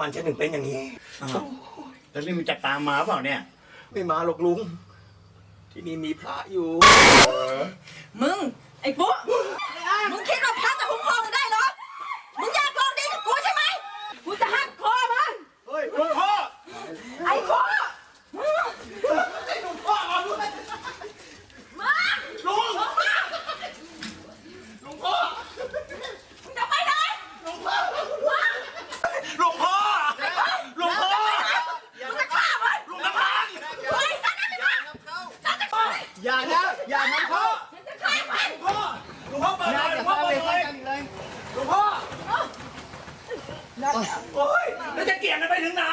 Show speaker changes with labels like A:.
A: มันฉันถึงเป็นอย่างนี้
B: แล้วนี่มันจะตามมาเปล่าเนี่ย
A: ไม่มาหรอกลุง ที่นี่มีพระอยู่
C: มึง ไอ้ปุ๊มึงคิดว่าพระจะคุ้มครองมึงได้เหรอ มึงอยากลองดีกับกูใช่ไหม กูจะหักคอมัน
A: เฮ้ยหลวงพ่อ
C: ไอ้พ่อ
A: หลวงพ่อเอาด้วย
C: มา
A: ลุงหลวงพ่อ
C: มึงจะไปไหน
A: หลวงพ่อ
C: มา
A: หลวงพ่อหลวงพ่อ
C: มึงจะฆ่ามัน
A: หลวงพ่อ
C: ไปซะนะพี่มาฉันจะฆ่า
D: อย่านะอย่าทำเขา
C: ฉันจะฆ่ามัน
A: หลวงพ่อหลวงพ่อเปิดหน่อยหลวงพ่อเปิดหน่อย
D: เลย
A: หลวงพ่อโอ้ยแล้วจะเกี่ยงกันไปถึงไหน